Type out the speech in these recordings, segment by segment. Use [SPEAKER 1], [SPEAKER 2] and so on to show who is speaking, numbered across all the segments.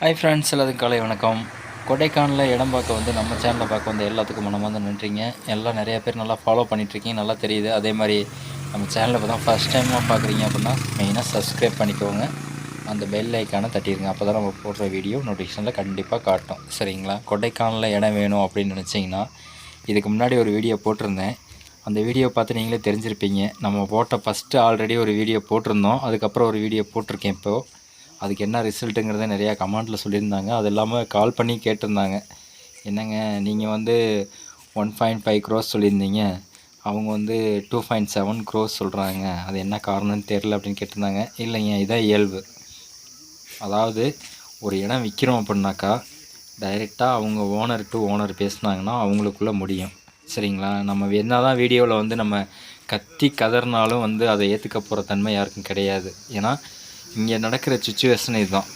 [SPEAKER 1] Hi friends எல்லாத்துக்கும் காலை வணக்கம். கொடைக்கானலில் இடம் பார்க்க வந்து நம்ம சேனலில் பார்க்க வந்து எல்லாத்துக்கும் மனம் வந்து நின்றுங்க. எல்லாம் நிறையா பேர் நல்லா ஃபாலோ பண்ணிகிட்ருக்கீங்க நல்லா தெரியுது. அதே மாதிரி நம்ம சேனலில் இப்போ தான் ஃபஸ்ட் டைமாக பார்க்குறீங்க அப்படின்னா மெயினாக சப்ஸ்கிரைப் பண்ணிக்கோங்க. அந்த பெல் ஐக்கானை தட்டிடுங்க அப்போ தான் நம்ம போடுற வீடியோ நோட்டிஃபிகேஷனில் கண்டிப்பாக காட்டும். சரிங்களா? கொடைக்கானலில் இடம் வேணும் அப்படின்னு நினச்சிங்கன்னா இதுக்கு முன்னாடி ஒரு வீடியோ போட்டிருந்தேன். அந்த வீடியோ பார்த்து நீங்களே தெரிஞ்சிருப்பீங்க. நம்ம போட்ட ஃபஸ்ட்டு ஆல்ரெடி ஒரு வீடியோ போட்டிருந்தோம். அதுக்கப்புறம் ஒரு வீடியோ போட்டிருக்கேன் இப்போது அதுக்கு என்ன ரிசல்ட்டுங்கிறத நிறையா கமெண்ட்டில் சொல்லியிருந்தாங்க. அது இல்லாமல் கால் பண்ணி கேட்டிருந்தாங்க. என்னங்க நீங்கள் வந்து ஒன் பாயிண்ட் ஃபைவ் க்ரோஸ் சொல்லியிருந்தீங்க. அவங்க வந்து டூ பாயிண்ட் செவன் க்ரோஸ் சொல்கிறாங்க அது என்ன காரணம்னு தெரில அப்படின்னு கேட்டிருந்தாங்க. இல்லைங்க இதான் இயல்பு. அதாவது ஒரு இடம் விற்கிறோம் அப்படின்னாக்கா டைரெக்டாக அவங்க ஓனர் டு ஓனர் பேசுனாங்கன்னா அவங்களுக்குள்ளே முடியும். சரிங்களா? நம்ம என்ன தான் வீடியோவில் வந்து நம்ம கத்தி கதறினாலும் வந்து அதை ஏற்றுக்க போகிற தன்மை யாருக்கும் கிடையாது. ஏன்னா இங்கே நடக்கிற சுச்சுவேஷன் இதுதான்.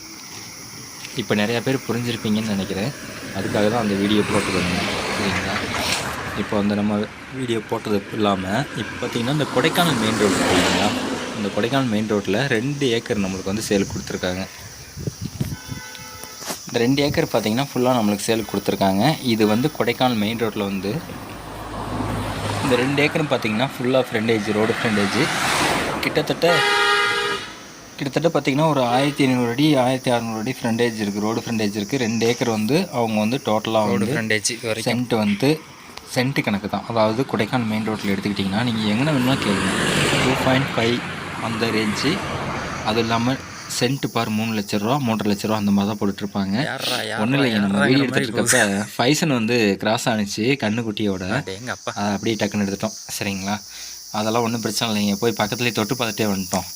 [SPEAKER 1] இப்போ நிறையா பேர் புரிஞ்சிருப்பீங்கன்னு நினைக்கிறேன். அதுக்காக தான் அந்த வீடியோ போட்டுருங்க சரிங்களா? இப்போ வந்து நம்ம வீடியோ போட்டது இல்லாமல் இப்போ பார்த்திங்கன்னா இந்த கொடைக்கானல் மெயின் ரோடு இல்லைங்களா? இந்த கொடைக்கானல் மெயின் ரோட்டில் ரெண்டு ஏக்கர் நம்மளுக்கு வந்து சேல் கொடுத்துருக்காங்க. இந்த ரெண்டு ஏக்கர் பார்த்திங்கன்னா ஃபுல்லாக நம்மளுக்கு சேல் கொடுத்துருக்காங்க. இது வந்து கொடைக்கானல் மெயின் ரோட்டில் வந்து இந்த ரெண்டு ஏக்கரும் பார்த்திங்கன்னா ஃபுல்லாக ஃப்ரெண்டேஜ் ரோடு ஃப்ரெண்டேஜ் கிட்டத்தட்ட கிட்டத்தட்ட பார்த்திங்கன்னா ஒரு ஆயிரத்தி ஐநூறு அடி ஆயிரத்தி அறநூறு அடி ஃப்ரண்டேஜ் இருக்குது ரோடு ஃப்ரண்டேஜ் இருக்குது ரெண்டு ஏக்கர் வந்து அவங்க வந்து டோட்டலாக வந்து
[SPEAKER 2] ஃப்ரண்டேஜ்
[SPEAKER 1] சென்ட் வந்து சென்ட் கணக்கு தான். அதாவது கொடைக்கானல் மெயின் ரோட்டில் எடுத்துக்கிட்டிங்கன்னா நீங்கள் எங்கே வேணுமா கேளுங்க. டூ பாயிண்ட் ஃபைவ் அந்த ரேஞ்சு அது இல்லாமல் சென்ட் பார் மூணு லட்ச ரூபா மூன்றரை லட்ச ரூபா அந்த மாதிரி தான் போட்டுட்ருப்பாங்க. ஒன்றும் இல்லைங்க நம்ம வீடியோ எடுத்துகிட்டு இருக்கப்ப ஃபைசன் வந்து கிராஸ் ஆனிச்சு கண்ணுக்குட்டியோட. அதை அப்படியே டக்குன்னு எடுத்துட்டோம். சரிங்களா? அதெல்லாம் ஒன்றும் பிரச்சனை இல்லைங்க போய் பக்கத்துலேயே தொட்டு பார்த்துட்டே வந்துட்டோம்.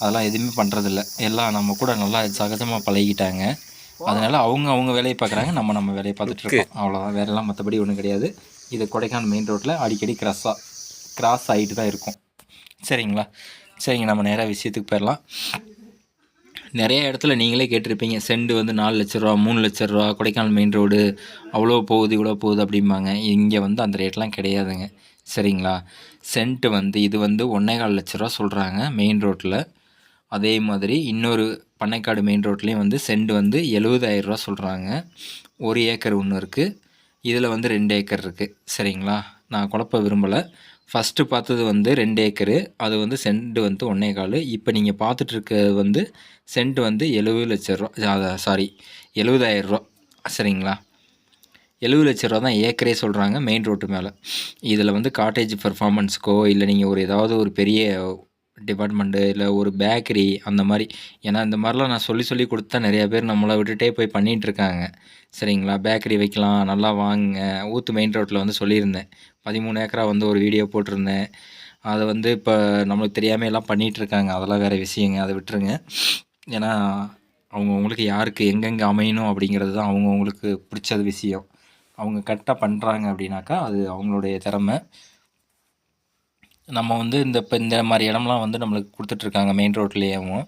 [SPEAKER 1] அதெல்லாம் எதுவுமே பண்ணுறதில்ல எல்லாம் நம்ம கூட நல்லா சகஜமாக பழகிட்டாங்க. அதனால அவங்க அவங்க வேலையை பார்க்குறாங்க நம்ம நம்ம வேலையை பார்த்துட்டு இருக்கோம். அவ்வளோதான் வேறெல்லாம் மற்றபடி ஒன்றும் கிடையாது. இது கொடைக்கானல் மெயின் ரோட்டில் அடிக்கடி கிராஸாக கிராஸ் ஆகிட்டு தான் இருக்கும். சரிங்களா? சரிங்க நம்ம நேராக விஷயத்துக்கு போயிடலாம். நிறைய இடத்துல நீங்களே கேட்டிருப்பீங்க செண்டு வந்து நாலு லட்ச ரூபா மூணு லட்ச ரூபா கொடைக்கானல் மெயின் ரோடு அவ்வளோ போகுது இவ்வளோ போகுது அப்படிம்பாங்க. இங்கே வந்து அந்த ரேட்லாம் கிடையாதுங்க. சரிங்களா? சென்ட் வந்து இது வந்து ஒன்றே கால் லட்ச ரூபா சொல்கிறாங்க மெயின் ரோட்டில் அதே மாதிரி இன்னொரு பண்ணைக்காடு மெயின் ரோட்லேயும் வந்து செண்டு வந்து எழுபதாயிரரூவா சொல்கிறாங்க ஒரு ஏக்கர் ஒன்று இருக்குது இதில் வந்து ரெண்டு ஏக்கர் இருக்குது சரிங்களா? நான் குழப்ப விரும்பலை. ஃபஸ்ட்டு பார்த்தது வந்து ரெண்டு ஏக்கரு. அது வந்து சென்ட் வந்து ஒன்றே கால். இப்போ நீங்கள் பார்த்துட்ருக்கிறது வந்து சென்ட் வந்து எழுபது லட்ச ரூபா. சாரி எழுபதாயிரரூவா சரிங்களா? எழுபது லட்ச ரூபா தான் ஏக்கரே சொல்கிறாங்க மெயின் ரோட்டு மேலே. இதில் வந்து காட்டேஜ் பர்ஃபார்மன்ஸ்க்கோ இல்லை நீங்கள் ஒரு ஏதாவது ஒரு பெரிய டிபார்ட்மெண்ட்டு இல்லை ஒரு பேக்கரி அந்த மாதிரி. ஏன்னா இந்த மாதிரிலாம் நான் சொல்லி சொல்லி கொடுத்தா நிறையா பேர் நம்மளை விட்டுட்டே போய் பண்ணிகிட்ருக்காங்க சரிங்களா? பேக்கரி வைக்கலாம் நல்லா வாங்குங்க. ஊத்து மெயின் ரோட்டில் வந்து சொல்லியிருந்தேன். பதிமூணு ஏக்கரா வந்து ஒரு வீடியோ போட்டிருந்தேன். அதை வந்து இப்போ நம்மளுக்கு தெரியாமல் எல்லாம் பண்ணிகிட்ருக்காங்க அதெல்லாம் வேறு விஷயங்க. அதை விட்டுருங்க. ஏன்னா அவங்கவுங்களுக்கு யாருக்கு எங்கெங்கே அமையணும் அப்படிங்கிறது தான் அவங்கவுங்களுக்கு பிடிச்சது விஷயம். அவங்க கரெக்டாக பண்ணுறாங்க அப்படின்னாக்கா அது அவங்களுடைய திறமை. நம்ம வந்து இந்த இப்போ இந்த மாதிரி இடம்லாம் வந்து நம்மளுக்கு கொடுத்துட்ருக்காங்க மெயின் ரோட்லேயேவும்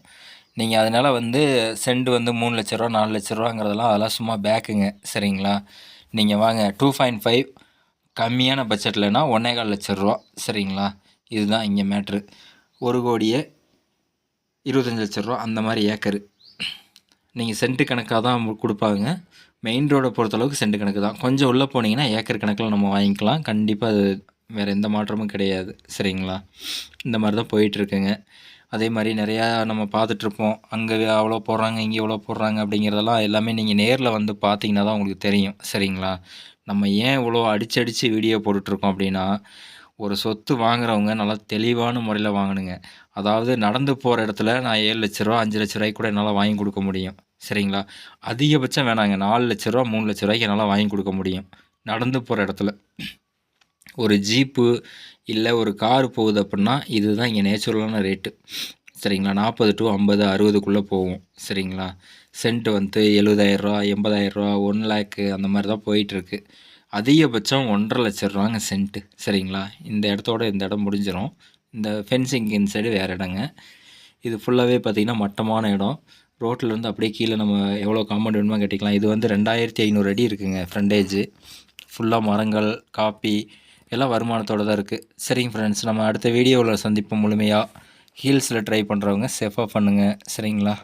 [SPEAKER 1] நீங்கள் அதனால் வந்து சென்ட் வந்து மூணு லட்ச ரூபா நாலு லட்ச ரூபாங்கிறதெல்லாம் அதெல்லாம் சும்மா பேக்குங்க. சரிங்களா? நீங்கள் வாங்க டூ பாயிண்ட் ஃபைவ் கம்மியான பட்ஜெட்லனா ஒன்றே கால் லட்ச ரூபா. சரிங்களா? இதுதான் இங்கே மேட்ரு ஒரு கோடியே இருபத்தஞ்சி லட்ச ரூபா அந்த மாதிரி ஏக்கரு. நீங்கள் சென்ட்டு கணக்காக தான் கொடுப்பாங்க. மெயின் ரோடை பொறுத்தளவுக்கு சென்ட் கணக்கு தான். கொஞ்சம் உள்ளே போனீங்கன்னா ஏக்கர் கணக்கில் நம்ம வாங்கிக்கலாம். கண்டிப்பாக அது வேறு எந்த மாற்றமும் கிடையாது. சரிங்களா? இந்த மாதிரி தான் போயிட்டுருக்குங்க. அதே மாதிரி நிறையா நம்ம பார்த்துட்ருப்போம். அங்கே அவ்வளோ போடுறாங்க இங்கே இவ்வளோ போடுறாங்க அப்படிங்கிறதெல்லாம் எல்லாமே நீங்கள் நேரில் வந்து பார்த்தீங்கன்னா தான் உங்களுக்கு தெரியும். சரிங்களா? நம்ம ஏன் இவ்வளோ அடிச்சு அடித்து வீடியோ போட்டுட்ருக்கோம் அப்படின்னா ஒரு சொத்து வாங்குறவங்க நல்லா தெளிவான முறையில் வாங்கணுங்க. அதாவது நடந்து போகிற இடத்துல நான் ஏழு லட்ச ரூபா அஞ்சு லட்ச ரூபாய்க்கு கூட என்னால் வாங்கி கொடுக்க முடியும். சரிங்களா? அதிகபட்சம் வேணாங்க. நாலு லட்ச ரூபா மூணு லட்ச ரூபாய்க்கு என்னால் வாங்கி கொடுக்க முடியும். நடந்து போகிற இடத்துல. ஒரு ஜீப்பு இல்லை ஒரு கார் போகுது அப்படின்னா இதுதான் இங்கே நேச்சுரலான ரேட்டு. சரிங்களா? நாற்பது டு ஐம்பது அறுபதுக்குள்ளே போகும். சரிங்களா? சென்ட் வந்து எழுபதாயிரரூவா எண்பதாயிரரூவா ஒன் லேக்கு அந்த மாதிரி தான் போயிட்டுருக்கு. அதிகபட்சம் ஒன்றரை லட்ச ரூபாங்க சென்ட்டு. சரிங்களா? இந்த இடத்தோட இந்த இடம் முடிஞ்சிடும் இந்த ஃபென்சிங் இன்சைடு வேறு இடங்க. இது ஃபுல்லாகவே பார்த்திங்கன்னா மட்டமான இடம். ரோட்டிலேருந்து அப்படியே கீழே நம்ம எவ்வளோ காம்பவுண்ட் வேணுமோ கட்டிக்கலாம். இது வந்து ரெண்டாயிரத்தி ஐநூறு அடி இருக்குங்க ஃப்ரண்டேஜு ஃபுல்லாக மரங்கள் காப்பி எல்லாம் வருமானத்தோடு தான் இருக்குது சரிங்க ஃப்ரெண்ட்ஸ் நம்ம அடுத்த வீடியோவில் சந்திப்போம் முழுமையாக ஹீல்ஸில் ட்ரை பண்ணுறவங்க சேஃபாக பண்ணுங்கள் சரிங்களா?